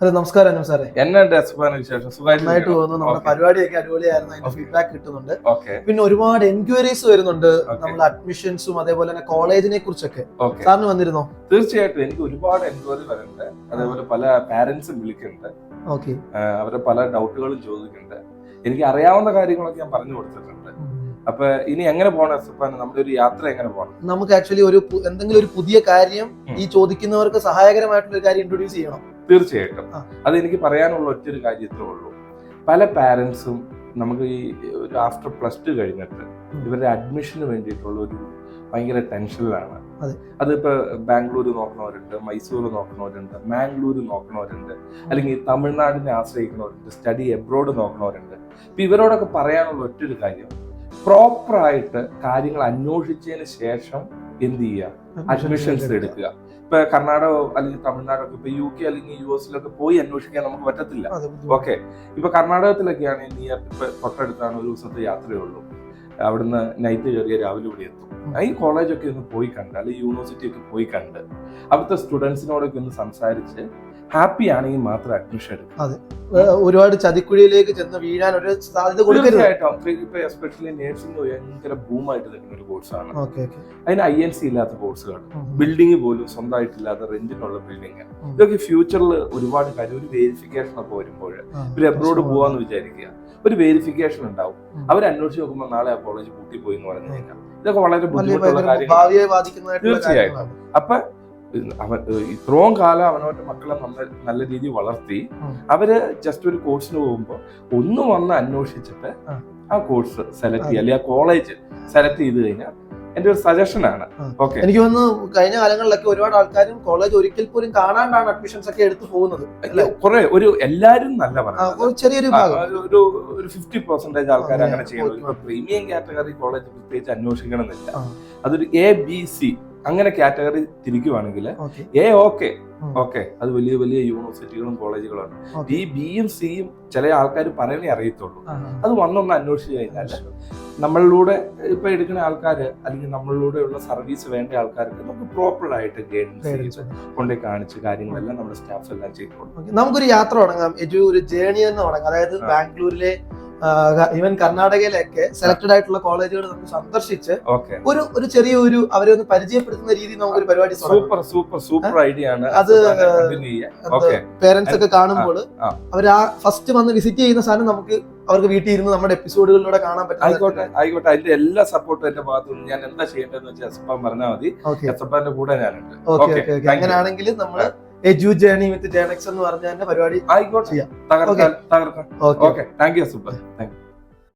Hello നമസ്കാരം അനു സാറേ. എന്നെ ഡെസ്പാന് വിശേഷം? നന്നായിട്ട് പോകുന്നു. നമ്മുടെ പരിപാടിയൊക്കെ അടിപൊളിയായിരുന്നു. അതിന്റെ. ഫീഡ്ബാക്ക് കിട്ടുന്നുണ്ട്. പിന്നെ ഒരുപാട് എൻക്വയറീസ് വരുന്നുണ്ട്. നമ്മുടെ നമ്മൾ അഡ്മിഷൻസും അതേപോലെ തന്നെ കോളേജിനെ കുറിച്ചൊക്കെ. സാറിന് വന്നിരുന്നോ? തീർച്ചയായിട്ടും എനിക്ക് ഒരുപാട് എൻക്വയറി വരുന്നുണ്ട്. അതേപോലെ പല പാരന്റ്സും വിളിക്കുന്നുണ്ട്. ഓക്കെ. അവരെ പല ഡൗട്ടുകളും ചോദിക്കുന്നുണ്ട്. എനിക്ക് അറിയാവുന്ന കാര്യങ്ങളൊക്കെ ഞാൻ പറഞ്ഞു കൊടുത്തിട്ടുണ്ട്. അപ്പൊ ഇനി എങ്ങനെ പോകണം എസ്പ്പാൻ നമ്മുടെ ഒരു യാത്ര എങ്ങനെ പോകണം നമുക്ക് ആക്ച്വലി ഒരു എന്തെങ്കിലും ഒരു പുതിയ കാര്യം ഈ ചോദിക്കുന്നവർക്ക് സഹായകരമായിട്ടുള്ള ഒരു കാര്യം ഇൻട്രൊഡ്യൂസ് ചെയ്യണം. തീർച്ചയായിട്ടും. അത് എനിക്ക് പറയാനുള്ള ഒറ്റൊരു കാര്യത്തേ ഉള്ളൂ. പല പാരൻസും നമുക്ക് ഈ ഒരു ആഫ്റ്റർ പ്ലസ് ടു കഴിഞ്ഞിട്ട്. ഇവരുടെ അഡ്മിഷന് വേണ്ടിയിട്ടുള്ള ഒരു ഭയങ്കര ടെൻഷനിലാണ്. അതെ. അതിപ്പോ ബാംഗ്ലൂർ നോക്കുന്നവരുണ്ട് മൈസൂർ നോക്കുന്നവരുണ്ട് മാംഗ്ലൂർ നോക്കുന്നവരുണ്ട് അല്ലെങ്കിൽ തമിഴ്നാടിനെ ആശ്രയിക്കുന്നവരുണ്ട് സ്റ്റഡി എബ്രോഡ് നോക്കുന്നവരുണ്ട് ഇപ്പൊ ഇവരോടൊക്കെ പറയാനുള്ള ഒറ്റൊരു കാര്യം പ്രോപ്പറായിട്ട് കാര്യങ്ങൾ അന്വേഷിച്ചതിന് ശേഷം എന്ത് ചെയ്യുക? അഡ്മിഷൻസ് എടുക്കുക. ഇപ്പൊ കർണാടക അല്ലെങ്കിൽ തമിഴ്നാടൊക്കെ ഇപ്പൊ യു കെ അല്ലെങ്കിൽ യു എസിലൊക്കെ പോയി അന്വേഷിക്കാൻ നമുക്ക് പറ്റത്തില്ല. ഓക്കെ ഇപ്പൊ കർണാടകത്തിലൊക്കെയാണ് നിയർ ഇപ്പൊ തൊട്ടടുത്താണ് ഒരു ദിവസത്തെ യാത്രയേ ഉള്ളൂ അവിടുന്ന് നൈറ്റ് കയറിയ രാവിലെ ഇവിടെ എത്തും. ഈ കോളേജൊക്കെ ഒന്ന് പോയി കണ്ട് അല്ലെങ്കിൽ യൂണിവേഴ്സിറ്റി ഒക്കെ പോയി കണ്ട് അവിടുത്തെ സ്റ്റുഡൻസിനോടൊക്കെ ഒന്ന് സംസാരിച്ച് ഹാപ്പി ആണെങ്കിൽ മാത്രം അഡ്മിഷൻ എടുക്കും. ഒരുപാട് ചതിക്കുഴിയിലേക്ക് ചെന്ന് വീഴാൻ ഒരു സാധ്യത കൊടുക്കരുത്. തീർച്ചയായിട്ടും. ഇപ്പൊ എസ്പെഷ്യലി നേഴ്സിംഗ് ഭയങ്കര ബൂമായിട്ട് നിൽക്കുന്ന ഒരു കോഴ്സാണ് അതിന് ഐ എൻ സി ഇല്ലാത്ത കോഴ്സുകൾ ബിൽഡിംഗ് പോലും സ്വന്തമായിട്ടില്ലാത്ത റെന്റിനുള്ള ബിൽഡിംഗ് ഇതൊക്കെ ഫ്യൂച്ചറിൽ ഒരുപാട് കാര്യം ഒരു വെരിഫിക്കേഷൻ ഒക്കെ വരുമ്പോൾ ഒരു എബ്രോഡ് പോവാന്ന് വിചാരിക്കുക. ഒരു വെരിഫിക്കേഷൻ ഉണ്ടാവും. അവർ അന്വേഷിച്ച് നോക്കുമ്പോൾ നാളെ ആ കോളേജ് പൂട്ടി പോയി എന്ന് പറഞ്ഞു കഴിഞ്ഞാൽ ഇതൊക്കെ വളരെ ബുദ്ധിമുട്ടുള്ള കാര്യങ്ങൾ തീർച്ചയായിട്ടും. അപ്പൊ അവൻ ഇത്രയും കാലം അവനവന്റെ മക്കളെ നല്ല നല്ല രീതിയിൽ വളർത്തി. അവർ ജസ്റ്റ് ഒരു കോഴ്സിന് പോകുമ്പോൾ ഒന്ന് വന്ന് അന്വേഷിച്ചിട്ട് ആ. Course select. ചെയ്യുക അല്ലെങ്കിൽ ആ കോളേജ് സെലക്ട് ചെയ്ത് കഴിഞ്ഞാൽ എന്റെ ഒരു സജഷൻ ആണ്. ഓക്കെ എനിക്ക് തോന്നുന്നു കഴിഞ്ഞ കാലങ്ങളിലൊക്കെ ഒരുപാട് ആൾക്കാരും കോളേജ് ഒരിക്കൽ പോലും കാണാണ്ടാണ് അഡ്മിഷൻസ് ഒക്കെ എടുത്തു പോകുന്നത്? കുറെ ഒരു എല്ലാരും നല്ല പറഞ്ഞു ചെറിയൊരു ഒരു ഒരു ഫിഫ്റ്റി പെർസെന്റേജ് ആൾക്കാർ അങ്ങനെ ചെയ്യുന്നു പ്രീമിയം കാറ്റഗറി കോളേജ് പ്രത്യേകിച്ച് അന്വേഷിക്കണമെന്നില്ല. അതൊരു എ ബി സി അങ്ങനെ കാറ്റഗറി തിരിക്കുവാണെങ്കിൽ എ ഓക്കെ. ഓക്കെ അത് വലിയ വലിയ യൂണിവേഴ്സിറ്റികളും കോളേജുകളാണ്. ഈ ബിയും സിയും ചില ആൾക്കാർ പറയണേ അറിയത്തുള്ളൂ. അത് വന്നൊന്ന് അന്വേഷിച്ച് കഴിഞ്ഞാൽ നമ്മളിലൂടെ ഇപ്പൊ എടുക്കുന്ന ആൾക്കാർ അല്ലെങ്കിൽ നമ്മളിലൂടെയുള്ള സർവീസ് വേണ്ട ആൾക്കാർക്ക് നമുക്ക് പ്രോപ്പർ ആയിട്ട് ഗൈഡൻസ് കൊണ്ടേ കാണിച്ച് കാര്യങ്ങളെല്ലാം നമ്മുടെ സ്റ്റാഫ് എല്ലാം ചെയ്തു. നമുക്കൊരു യാത്ര തുടങ്ങാം ഒരു ജേണി തന്നെ തുടങ്ങാം അതായത്. ബാംഗ്ലൂരിലെ ഈവൻ കർണാടകയിലൊക്കെ സെലക്ടഡ് ആയിട്ടുള്ള കോളേജുകൾ നമുക്ക് സന്ദർശിച്ച് ഒരു ഒരു ചെറിയ ഒരു അവരെ ഒന്ന് പരിചയപ്പെടുത്തുന്ന രീതിയിൽ നമുക്കൊരു പരിപാടി സൂപ്പർ സൂപ്പർ സൂപ്പർ ഐഡിയ ആണ് അത് പേരൻസ് ഒക്കെ കാണുമ്പോൾ. അവർ ആ ഫസ്റ്റ് വന്ന് വിസിറ്റ് ചെയ്യുന്ന സാധനം നമുക്ക് അവർക്ക് വീട്ടിൽ ഇരുന്ന് നമ്മുടെ എപ്പിസോഡുകളിലൂടെ കാണാൻ പറ്റും ആയിക്കോട്ടെ ആയിക്കോട്ടെ. അതിന്റെ എല്ലാ സപ്പോർട്ടും എന്റെ ഭാഗത്തു നിന്ന് ഞാൻ എന്താ ചെയ്യേണ്ടതെന്ന് വെച്ചാൽ എസ്പാൻ പറഞ്ഞാൽ മതി. എസ്പാന്റെ കൂടെ ഞാനുണ്ട്. അങ്ങനെയാണെങ്കിൽ നമ്മൾ എജു ജേണി വിത്ത് ജേണക്സ് എന്ന് പറഞ്ഞ പരിപാടി ആയിക്കോട്ടെ ചെയ്യാം. തകർക്കാം തകർക്കാം okay thank you super thank you